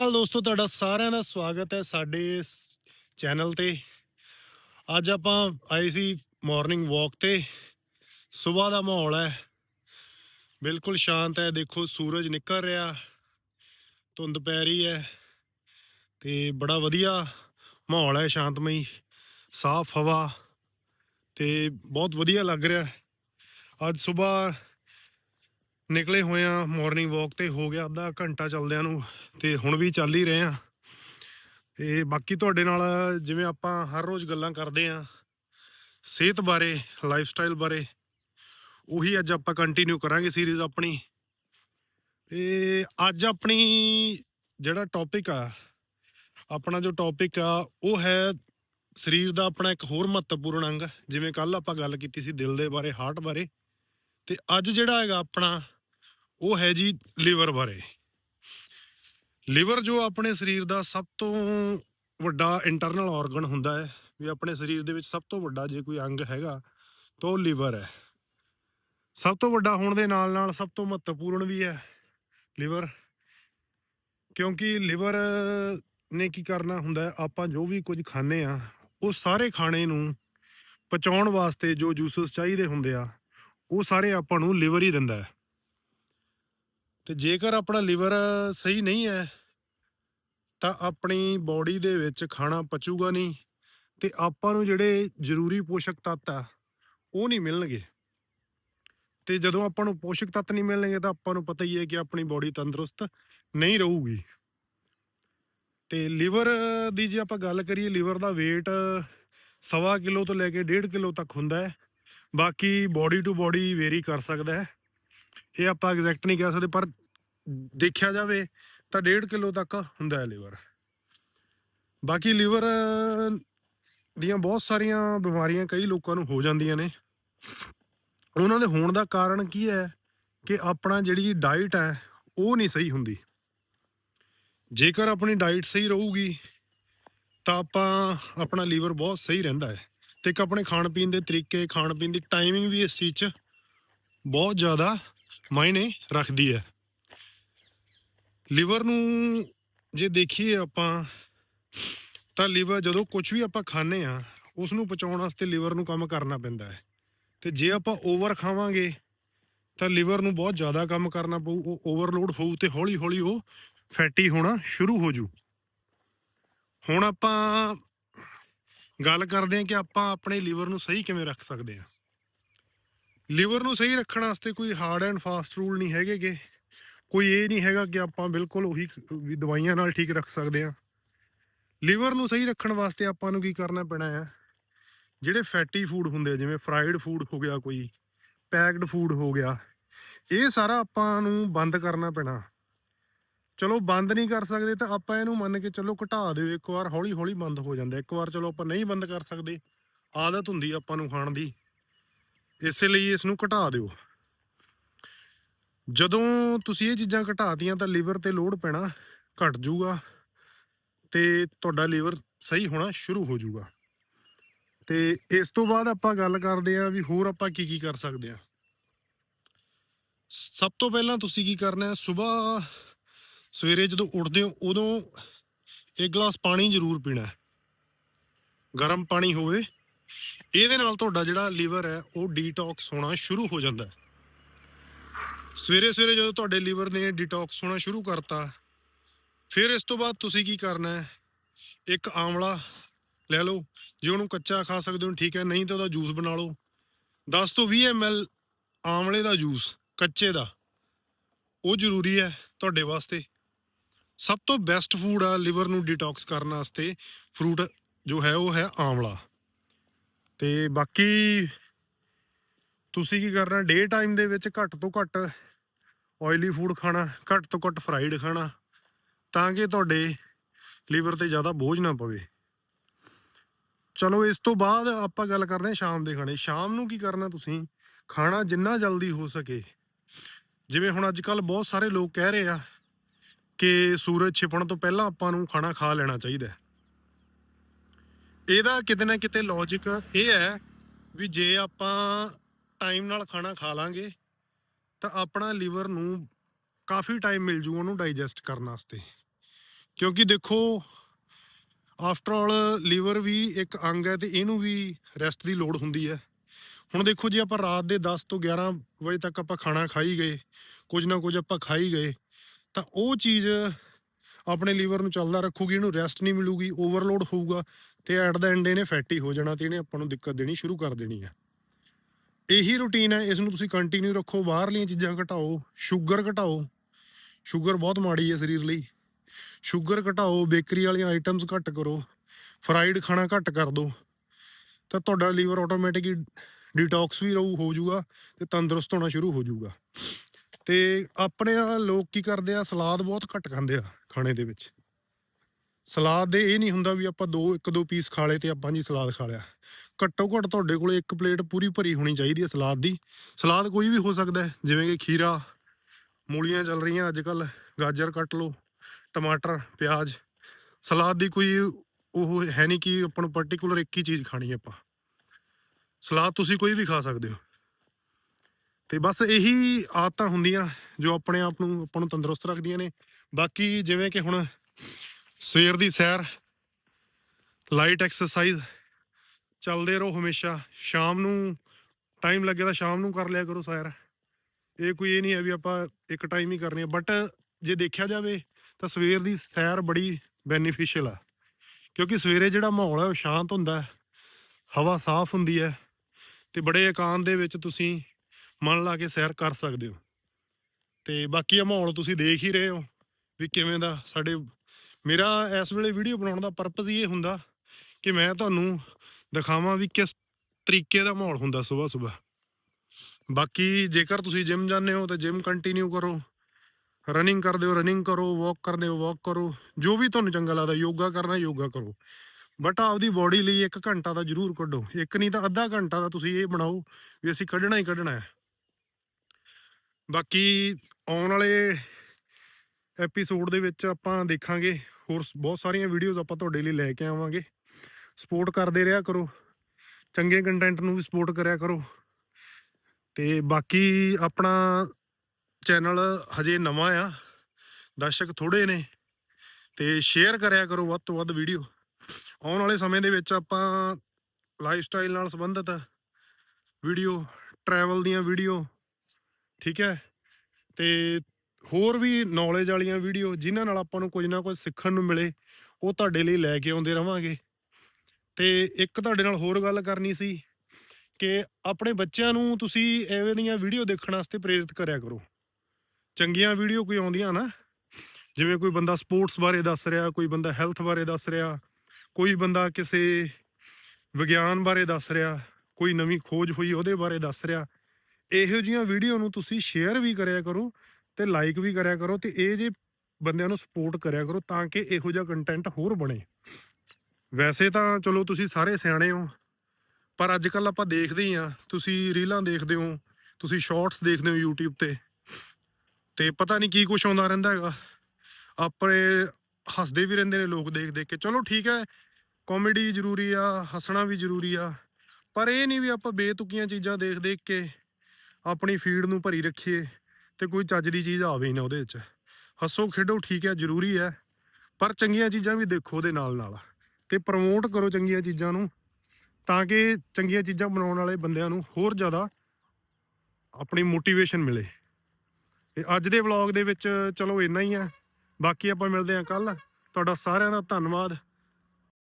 ਕੱਲ ਦੋਸਤੋ, ਤੁਹਾਡਾ ਸਾਰਿਆਂ ਦਾ ਸਵਾਗਤ ਹੈ ਸਾਡੇ ਇਸ ਚੈਨਲ ਤੇ। ਅੱਜ ਆਪਾਂ ਆਏ ਸੀ ਮਾਰਨਿੰਗ ਵਾਕ ਤੇ। ਸਵੇਰ ਦਾ ਮਾਹੌਲ ਹੈ। ਬਿਲਕੁਲ ਸ਼ਾਂਤ ਹੈ। ਦੇਖੋ, ਸੂਰਜ ਨਿਕਲ ਰਿਹਾ। ਧੁੰਦ ਪੈ ਰਹੀ ਹੈ। ਤੇ ਬੜਾ ਵਧੀਆ ਮਾਹੌਲ ਹੈ, ਸ਼ਾਂਤਮਈ, ਸਾਫ਼ ਹਵਾ। ਤੇ ਬਹੁਤ ਵਧੀਆ ਲੱਗ ਰਿਹਾ। ਅੱਜ ਸਵੇਰ ਨਿਕਲੇ ਹੋਏ ਆ ਮਾਰਨਿੰਗ ਵਾਕ ਤੇ ਹੋ ਗਿਆ ਅੱਧਾ ਘੰਟਾ ਚੱਲਦਿਆਂ ਨੂੰ ਤੇ ਹੁਣ ਵੀ ਚੱਲ ਹੀ ਰਹੇ ਆ। ਤੇ ਬਾਕੀ ਤੁਹਾਡੇ ਨਾਲ ਜਿਵੇਂ ਆਪਾਂ ਹਰ ਰੋਜ਼ ਗੱਲਾਂ ਕਰਦੇ ਆ, ਸਿਹਤ ਬਾਰੇ ਲਾਈਫ ਸਟਾਈਲ ਬਾਰੇ, ਉਹੀ ਅੱਜ ਆਪਾਂ ਕੰਟੀਨਿਊ ਕਰਾਂਗੇ ਸੀਰੀਜ਼ ਆਪਣੀ। ਤੇ ਅੱਜ ਆਪਣੀ ਜਿਹੜਾ ਟੌਪਿਕ ਆ, ਆਪਣਾ ਜੋ ਟੌਪਿਕ ਆ, ਉਹ ਹੈ ਸਰੀਰ ਦਾ ਆਪਣਾ ਇੱਕ ਹੋਰ ਮਹੱਤਵਪੂਰਨ ਅੰਗ, ਜਿਵੇਂ ਕੱਲ ਆਪਾਂ ਗੱਲ ਕੀਤੀ ਸੀ ਦਿਲ ਦੇ ਬਾਰੇ ਹਾਰਟ ਬਾਰੇ। ਤੇ ਅੱਜ ਜਿਹੜਾ ਹੈਗਾ ਆਪਣਾ ਉਹ ਹੈ ਜੀ ਲੀਵਰ ਬਾਰੇ। ਲੀਵਰ ਜੋ ਆਪਣੇ ਸਰੀਰ ਦਾ ਸਭ ਤੋਂ ਵੱਡਾ ਇੰਟਰਨਲ ਆਰਗਨ ਹੁੰਦਾ ਹੈ, ਵੀ ਆਪਣੇ ਸਰੀਰ ਦੇ ਵਿੱਚ ਸਭ ਤੋਂ ਵੱਡਾ ਜੇ ਕੋਈ ਅੰਗ ਹੈਗਾ, ਤਾਂ ਉਹ ਲੀਵਰ ਹੈ। ਸਭ ਤੋਂ ਵੱਡਾ ਹੋਣ ਦੇ ਨਾਲ ਨਾਲ ਸਭ ਤੋਂ ਮਹੱਤਵਪੂਰਨ ਵੀ ਹੈ ਲੀਵਰ, ਕਿਉਂਕਿ ਲੀਵਰ ਨੇ ਕੀ ਕਰਨਾ ਹੁੰਦਾ ਹੈ, ਆਪਾਂ ਜੋ ਵੀ ਕੁਝ ਖਾਂਦੇ ਆ ਉਹ ਸਾਰੇ ਖਾਣੇ ਨੂੰ ਪਚਾਉਣ ਵਾਸਤੇ ਜੋ ਜੂਸਸ ਚਾਹੀਦੇ ਹੁੰਦੇ ਆ, ਉਹ ਸਾਰੇ ਆਪਾਂ ਨੂੰ ਲੀਵਰ ਹੀ ਦਿੰਦਾ ਹੈ। ਤੇ ਜੇਕਰ ਆਪਣਾ ਲੀਵਰ ਸਹੀ ਨਹੀਂ ਹੈ, ਤਾਂ ਆਪਣੀ ਬਾਡੀ ਦੇ ਵਿੱਚ ਖਾਣਾ ਪਚੂਗਾ ਨਹੀਂ ਤੇ ਆਪਾਂ ਨੂੰ ਜਿਹੜੇ ਜ਼ਰੂਰੀ ਪੋਸ਼ਕ ਤੱਤ ਆ, ਉਹ ਨਹੀਂ ਮਿਲਣਗੇ। ਤੇ ਜਦੋਂ ਆਪਾਂ ਨੂੰ ਪੋਸ਼ਕ ਤੱਤ ਨਹੀਂ ਮਿਲਣਗੇ, ਤਾਂ ਆਪਾਂ ਨੂੰ ਪਤਾ ਹੀ ਹੈ ਕਿ ਆਪਣੀ ਬਾਡੀ ਤੰਦਰੁਸਤ ਨਹੀਂ ਰਹੂਗੀ। ਤੇ ਲੀਵਰ ਦੀ ਜੇ ਆਪਾਂ ਗੱਲ ਕਰੀਏ, ਲੀਵਰ ਦਾ weight ਸਵਾ ਕਿਲੋ ਤੋਂ ਲੈ ਕੇ 1.5 ਕਿਲੋ ਤੱਕ ਹੁੰਦਾ ਹੈ। ਬਾਕੀ ਬਾਡੀ ਟੂ ਬਾਡੀ ਵੇਰੀ ਕਰ ਸਕਦਾ ਹੈ। ਇਹ ਆਪਾਂ ਐਗਜ਼ੈਕਟ ਨਹੀਂ ਕਹਿ ਸਕਦੇ, ਪਰ ਦੇਖਿਆ ਜਾਵੇ ਤਾਂ 1.5 ਕਿਲੋ ਤੱਕ ਹੁੰਦਾ ਹੈ ਲੀਵਰ ਬਾਕੀ ਲੀਵਰ ਦੀਆਂ ਬਹੁਤ ਸਾਰੀਆਂ ਬਿਮਾਰੀਆਂ ਕਈ ਲੋਕਾਂ ਨੂੰ ਹੋ ਜਾਂਦੀਆਂ ਨੇ। ਉਹਨਾਂ ਦੇ ਹੋਣ ਦਾ ਕਾਰਨ ਕੀ ਹੈ ਕਿ ਆਪਣਾ ਜਿਹੜੀ ਡਾਈਟ ਹੈ, ਉਹ ਨਹੀਂ ਸਹੀ ਹੁੰਦੀ। ਜੇਕਰ ਆਪਣੀ ਡਾਈਟ ਸਹੀ ਰਹੂਗੀ, ਤਾਂ ਆਪਾਂ ਆਪਣਾ ਲੀਵਰ ਬਹੁਤ ਸਹੀ ਰਹਿੰਦਾ ਹੈ। ਤੇ ਇੱਕ ਆਪਣੇ ਖਾਣ ਪੀਣ ਦੇ ਤਰੀਕੇ ਖਾਣ ਪੀਣ ਦੀ ਟਾਈਮਿੰਗ ਵੀ ਇਸ ਚੀਜ਼ 'ਚ ਬਹੁਤ ਜ਼ਿਆਦਾ ਮਾਇਨੇ ਰੱਖਦੀ ਹੈ। ਲਿਵਰ ਨੂੰ ਜੇ ਦੇਖੀਏ ਆਪਾਂ, ਤਾਂ ਲਿਵਰ ਜਦੋਂ ਕੁਝ ਵੀ ਆਪਾਂ ਖਾਂਦੇ ਆ ਉਸ ਨੂੰ ਪਚਾਉਣ ਵਾਸਤੇ ਲਿਵਰ ਨੂੰ ਕੰਮ ਕਰਨਾ ਪੈਂਦਾ ਹੈ। ਤੇ ਜੇ ਆਪਾਂ ਓਵਰ ਖਾਵਾਂਗੇ, ਤਾਂ ਲਿਵਰ ਨੂੰ ਬਹੁਤ ਜ਼ਿਆਦਾ ਕੰਮ ਕਰਨਾ ਪਊ, ਉਹ ਓਵਰਲੋਡ ਹੋਊ ਤੇ ਹੌਲੀ ਹੌਲੀ ਉਹ ਫੈਟੀ ਹੋਣਾ ਸ਼ੁਰੂ ਹੋ ਜੂ। ਹੁਣ ਆਪਾਂ ਗੱਲ ਕਰਦੇ ਹਾਂ ਕਿ ਆਪਾਂ ਆਪਣੇ ਲੀਵਰ ਨੂੰ ਸਹੀ ਕਿਵੇਂ ਰੱਖ ਸਕਦੇ ਹਾਂ। ਲੀਵਰ ਨੂੰ ਸਹੀ ਰੱਖਣ ਵਾਸਤੇ ਕੋਈ ਹਾਰਡ ਐਂਡ ਫਾਸਟ ਰੂਲ ਨਹੀਂ ਹੈਗੇਗੇ। ਕੋਈ ਇਹ ਨਹੀਂ ਹੈਗਾ ਕਿ ਆਪਾਂ ਬਿਲਕੁਲ ਉਹੀ ਦਵਾਈਆਂ ਨਾਲ ਠੀਕ ਰੱਖ ਸਕਦੇ ਹਾਂ। ਲੀਵਰ ਨੂੰ ਸਹੀ ਰੱਖਣ ਵਾਸਤੇ ਆਪਾਂ ਨੂੰ ਕੀ ਕਰਨਾ ਪੈਣਾ ਹੈ? ਜਿਹੜੇ ਫੈਟੀ ਫੂਡ ਹੁੰਦੇ ਆ, ਜਿਵੇਂ ਫਰਾਈਡ ਫੂਡ ਹੋ ਗਿਆ ਕੋਈ ਪੈਕਡ ਫੂਡ ਹੋ ਗਿਆ, ਇਹ ਸਾਰਾ ਆਪਾਂ ਨੂੰ ਬੰਦ ਕਰਨਾ ਪੈਣਾ। ਚਲੋ ਬੰਦ ਨਹੀਂ ਕਰ ਸਕਦੇ ਤਾਂ ਆਪਾਂ ਇਹਨੂੰ ਮੰਨ ਕੇ ਚਲੋ ਘਟਾ ਦਿਓ, ਇੱਕ ਵਾਰ ਹੌਲੀ ਹੌਲੀ ਬੰਦ ਹੋ ਜਾਂਦਾ ਇੱਕ ਵਾਰ ਚਲੋ ਆਪਾਂ ਨਹੀਂ ਬੰਦ ਕਰ ਸਕਦੇ, ਆਦਤ ਹੁੰਦੀ ਆਪਾਂ ਨੂੰ ਖਾਣ ਦੀ। ਇਸੇ ਲਈ ਇਸ ਨੂੰ ਘਟਾ ਦਿਓ। ਜਦੋਂ ਤੁਸੀਂ ਇਹ ਚੀਜ਼ਾਂ ਘਟਾਤੀਆਂ ਤਾਂ ਲੀਵਰ ਤੇ ਲੋਡ ਪੈਣਾ ਘਟ ਜਾਊਗਾ ਤੇ ਤੁਹਾਡਾ ਲੀਵਰ ਸਹੀ ਹੋਣਾ ਸ਼ੁਰੂ ਹੋ ਜਾਊਗਾ। ਤੇ ਇਸ ਤੋਂ ਬਾਅਦ ਆਪਾਂ ਗੱਲ ਕਰਦੇ ਆ ਵੀ ਹੋਰ ਆਪਾਂ ਕੀ ਕੀ ਕਰ ਸਕਦੇ ਆ ਸਭ ਤੋਂ ਪਹਿਲਾਂ ਤੁਸੀਂ ਕੀ ਕਰਨਾ ਹੈ ਸਵੇਰ ਸਵੇਰੇ ਜਦੋਂ ਉੱਠਦੇ ਹੋ ਉਦੋਂ ਇੱਕ ਗਲਾਸ ਪਾਣੀ ਜ਼ਰੂਰ ਪੀਣਾ ਗਰਮ ਪਾਣੀ ਹੋਵੇ ਇਹਦੇ ਨਾਲ ਤੁਹਾਡਾ ਜਿਹੜਾ ਲੀਵਰ ਹੈ, ਉਹ ਡੀਟੌਕਸ ਹੋਣਾ ਸ਼ੁਰੂ ਹੋ ਜਾਂਦਾ ਹੈ। ਸਵੇਰੇ ਸਵੇਰੇ ਜਦੋਂ ਤੁਹਾਡੇ ਲੀਵਰ ਨੇ ਡੀਟੌਕਸ ਹੋਣਾ ਸ਼ੁਰੂ ਕਰਤਾ, ਫਿਰ ਇਸ ਤੋਂ ਬਾਅਦ ਤੁਸੀਂ ਕੀ ਕਰਨਾ ਹੈ? ਇੱਕ ਆਮਲਾ ਲੈ ਲਓ, ਜੇ ਉਹਨੂੰ ਕੱਚਾ ਖਾ ਸਕਦੇ ਹੋ, ਠੀਕ ਹੈ, ਨਹੀਂ ਤਾਂ ਉਹਦਾ ਜੂਸ ਬਣਾ ਲਓ। 10 ਤੋਂ 20 ml ਆਮਲੇ ਦਾ ਜੂਸ, ਕੱਚੇ ਦਾ, ਉਹ ਜ਼ਰੂਰੀ ਹੈ ਤੁਹਾਡੇ ਵਾਸਤੇ। ਸਭ ਤੋਂ ਬੈਸਟ ਫੂਡ ਆ ਲਿਵਰ ਨੂੰ ਡੀਟੌਕਸ ਕਰਨ ਵਾਸਤੇ ਫਰੂਟ ਜੋ ਹੈ, ਉਹ ਹੈ ਆਮਲਾ ਤੇ ਬਾਕੀ ਤੁਸੀਂ ਕੀ ਕਰਨਾ ਡੇ ਟਾਈਮ ਦੇ ਵਿੱਚ ਘੱਟ ਤੋਂ ਘੱਟ ਆਇਲੀ ਫੂਡ ਖਾਣਾ, ਘੱਟ ਤੋਂ ਘੱਟ ਫਰਾਈਡ ਖਾਣਾ, ਤਾਂ ਕਿ ਤੁਹਾਡੇ ਲੀਵਰ ਤੇ ਜ਼ਿਆਦਾ ਬੋਝ ਨਾ ਪਵੇ। ਚਲੋ, ਇਸ ਤੋਂ ਬਾਅਦ ਆਪਾਂ ਗੱਲ ਕਰਦੇ ਹਾਂ ਸ਼ਾਮ ਦੇ ਖਾਣੇ। ਸ਼ਾਮ ਨੂੰ ਕੀ ਕਰਨਾ ਤੁਸੀਂ? ਖਾਣਾ ਜਿੰਨਾ ਜਲਦੀ ਹੋ ਸਕੇ। ਜਿਵੇਂ ਹੁਣ ਅੱਜ ਕੱਲ ਬਹੁਤ ਸਾਰੇ ਲੋਕ ਕਹਿ ਰਹੇ ਆ ਕਿ ਸੂਰਜ ਛਿਪਣ ਤੋਂ ਪਹਿਲਾਂ ਆਪਾਂ ਨੂੰ ਖਾਣਾ ਖਾ ਲੈਣਾ ਚਾਹੀਦਾ ਇਹਦਾ ਕਿਤੇ ਨਾ ਕਿਤੇ ਲੌਜੀਕ ਇਹ ਹੈ ਵੀ ਜੇ ਆਪਾਂ ਟਾਈਮ ਨਾਲ ਖਾਣਾ ਖਾ ਲਾਂਗੇ, ਤਾਂ ਆਪਣਾ ਲੀਵਰ ਨੂੰ ਕਾਫੀ ਟਾਈਮ ਮਿਲ ਜੂ ਉਹਨੂੰ ਡਾਈਜੈਸਟ ਕਰਨ ਵਾਸਤੇ। ਕਿਉਂਕਿ ਦੇਖੋ ਆਫਟਰ ਆਲ ਲੀਵਰ ਵੀ ਇੱਕ ਅੰਗ ਹੈ ਤੇ ਇਹਨੂੰ ਵੀ ਰੈਸਟ ਦੀ ਲੋੜ ਹੁੰਦੀ ਹੈ। ਹੁਣ ਦੇਖੋ ਜੇ ਆਪਾਂ ਰਾਤ ਦੇ 10 ਤੋਂ 11 ਵਜੇ ਤੱਕ ਆਪਾਂ ਖਾਣਾ ਖਾਈ ਗਏ, ਕੁਝ ਨਾ ਕੁਝ ਆਪਾਂ ਖਾਈ ਗਏ, ਤਾਂ ਉਹ ਚੀਜ਼ ਆਪਣੇ ਲੀਵਰ ਨੂੰ ਚੱਲਦਾ ਰੱਖੂਗੀ, ਇਹਨੂੰ ਰੈਸਟ ਨਹੀਂ ਮਿਲੂਗੀ ਓਵਰਲੋਡ ਹੋਊਗਾ ਤੇ ਐਟ ਦਾ ਐਂਡ ਇਹਨੇ ਫੈਟੀ ਹੋ ਜਾਣਾ ਤੇ ਇਹਨੇ ਆਪਾਂ ਨੂੰ ਦਿੱਕਤ ਦੇਣੀ ਸ਼ੁਰੂ ਕਰ ਦੇਣੀ ਆ। ਇਹੀ ਰੁਟੀਨ ਹੈ ਇਸ ਨੂੰ ਤੁਸੀਂ ਕੰਟੀਨਿਊ ਰੱਖੋ, ਬਾਹਰਲੀਆਂ ਚੀਜ਼ਾਂ ਘਟਾਓ ਸ਼ੂਗਰ ਘਟਾਓ। ਸ਼ੂਗਰ ਬਹੁਤ ਮਾੜੀ ਹੈ ਸਰੀਰ ਲਈ। ਸ਼ੂਗਰ ਘਟਾਓ ਬੇਕਰੀ ਵਾਲੀਆਂ ਆਈਟਮਸ ਘੱਟ ਕਰੋ ਫਰਾਈਡ ਖਾਣਾ ਘੱਟ ਕਰ ਦਿਓ ਤਾਂ ਤੁਹਾਡਾ ਲੀਵਰ ਆਟੋਮੈਟਿਕ ਹੀ ਵੀ ਰਹੂ, ਹੋ ਜਾਊਗਾ ਤੇ ਤੰਦਰੁਸਤ ਹੋਣਾ ਸ਼ੁਰੂ ਹੋ ਜਾਊਗਾ। ਤੇ ਆਪਣੇ ਲੋਕ ਕੀ ਕਰਦੇ ਆ, ਸਲਾਦ ਬਹੁਤ ਘੱਟ ਖਾਂਦੇ ਆ, ਖਾਣੇ ਦੇ ਵਿੱਚ। ਸਲਾਦ ਦੇ ਇਹ ਨਹੀਂ ਹੁੰਦਾ ਵੀ ਆਪਾਂ ਦੋ, ਇੱਕ ਦੋ ਪੀਸ ਖਾ ਲਏ ਤੇ ਆਪਾਂ ਜੀ ਸਲਾਦ ਖਾ ਲਿਆ। ਘੱਟੋ ਘੱਟ ਤੁਹਾਡੇ ਕੋਲੇ ਇੱਕ ਪਲੇਟ ਪੂਰੀ ਭਰੀ ਹੋਣੀ ਚਾਹੀਦੀ ਹੈ ਸਲਾਦ ਦੀ। ਸਲਾਦ ਕੋਈ ਵੀ ਹੋ ਸਕਦਾ ਹੈ, ਜਿਵੇਂ ਕਿ ਖੀਰਾ, ਮੂਲੀਆਂ ਚੱਲ ਰਹੀਆਂ ਅੱਜ ਕੱਲ ਗਾਜਰ ਕੱਟ ਲਓ, ਟਮਾਟਰ, ਪਿਆਜ਼। ਸਲਾਦ ਦੀ ਕੋਈ ਉਹ ਹੈ ਨਹੀਂ ਕਿ ਆਪਾਂ ਨੂੰ ਪਾਰਟਿਕੂਲਰ ਇੱਕ ਹੀ ਚੀਜ਼ ਖਾਣੀ ਹੈ ਆਪਾਂ। ਸਲਾਦ ਤੁਸੀਂ ਕੋਈ ਵੀ ਖਾ ਸਕਦੇ ਹੋ। ਤੇ ਬਸ ਇਹੀ ਆਦਤਾਂ ਹੁੰਦੀਆਂ ਜੋ ਆਪਣੇ ਆਪ ਨੂੰ, ਆਪਾਂ ਨੂੰ ਤੰਦਰੁਸਤ ਰੱਖਦੀਆਂ ਨੇ। ਬਾਕੀ ਜਿਵੇਂ ਕਿ ਹੁਣ ਸਵੇਰ ਦੀ ਸੈਰ ਲਾਈਟ ਐਕਸਰਸਾਈਜ਼ ਚੱਲਦੇ ਰਹੋ ਹਮੇਸ਼ਾ। ਸ਼ਾਮ ਨੂੰ ਟਾਈਮ ਲੱਗੇ ਤਾਂ ਸ਼ਾਮ ਨੂੰ ਕਰ ਲਿਆ ਕਰੋ ਸੈਰ। ਇਹ ਕੋਈ ਇਹ ਨਹੀਂ ਹੈ ਵੀ ਆਪਾਂ ਇੱਕ ਟਾਈਮ ਹੀ ਕਰਨੀ ਹੈ। ਬਟ ਜੇ ਦੇਖਿਆ ਜਾਵੇ ਤਾਂ ਸਵੇਰ ਦੀ ਸੈਰ ਬੜੀ ਬੈਨੀਫੀਸ਼ੀਅਲ ਆ। ਕਿਉਂਕਿ ਸਵੇਰੇ ਜਿਹੜਾ ਮਾਹੌਲ ਹੈ ਉਹ ਸ਼ਾਂਤ ਹੁੰਦਾ ਹੈ, ਹਵਾ ਸਾਫ਼ ਹੁੰਦੀ ਹੈ ਤੇ ਬੜੇ ਇਕਾਂਤ ਦੇ ਵਿੱਚ ਤੁਸੀਂ ਮਨ ਲਾ ਕੇ ਸੈਰ ਕਰ ਸਕਦੇ ਹੋ। ਤੇ ਬਾਕੀ ਇਹ ਮਾਹੌਲ ਤੁਸੀਂ ਦੇਖ ਹੀ ਰਹੇ ਹੋ ਵੀ ਕਿਵੇਂ ਦਾ ਸਾਡੇ ਮੇਰਾ ਇਸ ਵੇਲੇ ਵੀਡੀਓ ਬਣਾਉਣ ਦਾ ਪਰਪਸ ਇਹ ਹੁੰਦਾ ਕਿ ਮੈਂ ਤੁਹਾਨੂੰ ਦਿਖਾਵਾਂ ਵੀ ਕਿਸ ਤਰੀਕੇ ਦਾ ਮਾਹੌਲ ਹੁੰਦਾ ਸਵੇਰ ਸਵੇਰ ਬਾਕੀ ਜੇਕਰ ਤੁਸੀਂ ਜਿਮ ਜਾਂਦੇ ਹੋ ਤਾਂ ਜਿਮ ਕੰਟੀਨਿਊ ਕਰੋ। ਰਨਿੰਗ ਕਰਦੇ ਹੋ ਰਨਿੰਗ ਕਰੋ ਵਾਕ ਕਰਦੇ ਹੋ ਵਾਕ ਕਰੋ। ਜੋ ਵੀ ਤੁਹਾਨੂੰ ਚੰਗਾ ਲੱਗਦਾ, ਯੋਗਾ ਕਰਨਾ, ਯੋਗਾ ਕਰੋ। ਬਟ ਆਪਦੀ ਬਾਡੀ ਲਈ ਇੱਕ ਘੰਟਾ ਤਾਂ ਜ਼ਰੂਰ ਕੱਢੋ। ਇੱਕ ਨਹੀਂ ਤਾਂ ਅੱਧਾ ਘੰਟਾ ਤਾਂ ਤੁਸੀਂ ਇਹ ਬਣਾਓ ਵੀ ਅਸੀਂ ਕੱਢਣਾ ਹੀ ਕੱਢਣਾ ਹੈ। ਬਾਕੀ ਆਉਣ ਵਾਲੇ ਐਪੀਸੋਡ ਦੇ ਵਿੱਚ ਆਪਾਂ ਦੇਖਾਂਗੇ ਹੋਰ ਬਹੁਤ ਸਾਰੀਆਂ ਵੀਡੀਓਜ਼ ਆਪਾਂ ਤੁਹਾਡੇ ਲਈ ਲੈ ਕੇ ਆਵਾਂਗੇ। ਸਪੋਰਟ ਕਰਦੇ ਰਿਹਾ ਕਰੋ। ਚੰਗੇ ਕੰਟੈਂਟ ਨੂੰ ਵੀ ਸਪੋਰਟ ਕਰਿਆ ਕਰੋ। ਤੇ ਬਾਕੀ ਆਪਣਾ ਚੈਨਲ ਹਜੇ ਨਵਾਂ ਆ। ਦਰਸ਼ਕ ਥੋੜੇ ਨੇ। ਤੇ ਸ਼ੇਅਰ ਕਰਿਆ ਕਰੋ ਵੱਧ ਤੋਂ ਵੱਧ ਵੀਡੀਓ ਆਉਣ ਵਾਲੇ ਸਮੇਂ ਦੇ ਵਿੱਚ ਆਪਾਂ ਲਾਈਫ ਸਟਾਈਲ ਨਾਲ ਸੰਬੰਧਿਤ ਵੀਡੀਓ ਟਰੈਵਲ ਦੀਆਂ ਵੀਡੀਓ ਠੀਕ ਹੈ? ਤੇ ਹੋਰ ਵੀ ਨੌਲੇਜ ਵਾਲੀਆਂ ਵੀਡੀਓ ਜਿਨ੍ਹਾਂ ਨਾਲ ਆਪਾਂ ਨੂੰ ਕੁਝ ਨਾ ਕੁਝ ਸਿੱਖਣ ਨੂੰ ਮਿਲੇ, ਉਹ ਤੁਹਾਡੇ ਲਈ ਲੈ ਕੇ ਆਉਂਦੇ ਰਵਾਂਗੇ। ਤੇ ਇੱਕ ਤੁਹਾਡੇ ਨਾਲ ਹੋਰ ਗੱਲ ਕਰਨੀ ਸੀ ਕਿ ਆਪਣੇ ਬੱਚਿਆਂ ਨੂੰ ਤੁਸੀਂ ਐਵੇਂ ਦੀਆਂ ਵੀਡੀਓ ਦੇਖਣ ਵਾਸਤੇ ਪ੍ਰੇਰਿਤ ਕਰਿਆ ਕਰੋ। ਚੰਗੀਆਂ ਵੀਡੀਓ ਕੋਈ ਆਉਂਦੀਆਂ ਨਾ, ਜਿਵੇਂ ਕੋਈ ਬੰਦਾ ਸਪੋਰਟਸ ਬਾਰੇ ਦੱਸ ਰਿਹਾ, ਕੋਈ ਬੰਦਾ ਹੈਲਥ ਬਾਰੇ ਦੱਸ ਰਿਹਾ, ਕੋਈ ਬੰਦਾ ਕਿਸੇ ਵਿਗਿਆਨ ਬਾਰੇ ਦੱਸ ਰਿਹਾ, ਕੋਈ ਨਵੀਂ ਖੋਜ ਹੋਈ ਉਹਦੇ ਬਾਰੇ ਦੱਸ ਰਿਹਾ, ਇਹੋ ਜਿਹੀਆਂ ਵੀਡੀਓ ਨੂੰ ਤੁਸੀਂ ਸ਼ੇਅਰ ਵੀ ਕਰਿਆ ਕਰੋ ਤੇ ਲਾਈਕ ਵੀ ਕਰਿਆ ਕਰੋ ਤੇ ਇਹ ਜੇ ਬੰਦਿਆਂ ਨੂੰ ਸਪੋਰਟ ਕਰਿਆ ਕਰੋ ਤਾਂ ਕਿ ਇਹੋ ਜਿਹਾ ਕੰਟੈਂਟ ਹੋਰ ਬਣੇ। ਵੈਸੇ ਤਾਂ ਚਲੋ ਤੁਸੀਂ ਸਾਰੇ ਸਿਆਣੇ ਹੋ, ਪਰ ਅੱਜ ਕੱਲ ਆਪਾਂ ਦੇਖਦੇ ਹੀ ਆ ਤੁਸੀਂ ਰੀਲਾਂ ਦੇਖਦੇ ਹੋ, ਤੁਸੀਂ ਸ਼ਾਰਟਸ ਦੇਖਦੇ ਹੋ YouTube ਤੇ ਤੇ ਪਤਾ ਨਹੀਂ ਕੀ ਕੁਝ ਆਉਂਦਾ ਰਹਿੰਦਾ ਹੈਗਾ। ਆਪਣੇ ਹੱਸਦੇ ਵੀ ਰਹਿੰਦੇ ਨੇ ਲੋਕ ਦੇਖ ਦੇਖ ਕੇ। ਚਲੋ ਠੀਕ ਹੈ ਕਾਮੇਡੀ ਜ਼ਰੂਰੀ ਆ, ਹੱਸਣਾ ਵੀ ਜ਼ਰੂਰੀ ਆ, ਪਰ ਇਹ ਨਹੀਂ ਵੀ ਆਪਾਂ ਬੇਤੁਕੀਆਂ ਚੀਜ਼ਾਂ ਦੇਖ ਦੇਖ ਕੇ ਆਪਣੀ ਫੀਡ ਨੂੰ ਭਰੀ ਰੱਖੀਏ। ਤੇ ਕੋਈ ਚੱਜ ਦੀ ਚੀਜ਼ ਆਵੇ ਨਾ ਉਹਦੇ ਵਿੱਚ। ਹੱਸੋ, ਖੇਡੋ, ਠੀਕ ਹੈ, ਜ਼ਰੂਰੀ ਹੈ। ਪਰ ਚੰਗੀਆਂ ਚੀਜ਼ਾਂ ਵੀ ਦੇਖੋ ਉਹਦੇ ਨਾਲ ਨਾਲ ਤੇ ਪ੍ਰਮੋਟ ਕਰੋ ਚੰਗੀਆਂ ਚੀਜ਼ਾਂ ਨੂੰ ਤਾਂ ਕਿ ਚੰਗੀਆਂ ਚੀਜ਼ਾਂ ਬਣਾਉਣ ਵਾਲੇ ਬੰਦਿਆਂ ਨੂੰ ਹੋਰ ਜ਼ਿਆਦਾ ਆਪਣੀ ਮੋਟੀਵੇਸ਼ਨ ਮਿਲੇ। ਤੇ ਅੱਜ ਦੇ ਵਲੌਗ ਦੇ ਵਿੱਚ ਚਲੋ ਇੰਨਾ ਹੀ ਹੈ। ਬਾਕੀ ਆਪਾਂ ਮਿਲਦੇ ਹਾਂ ਕੱਲ ਤੁਹਾਡਾ ਸਾਰਿਆਂ ਦਾ ਧੰਨਵਾਦ।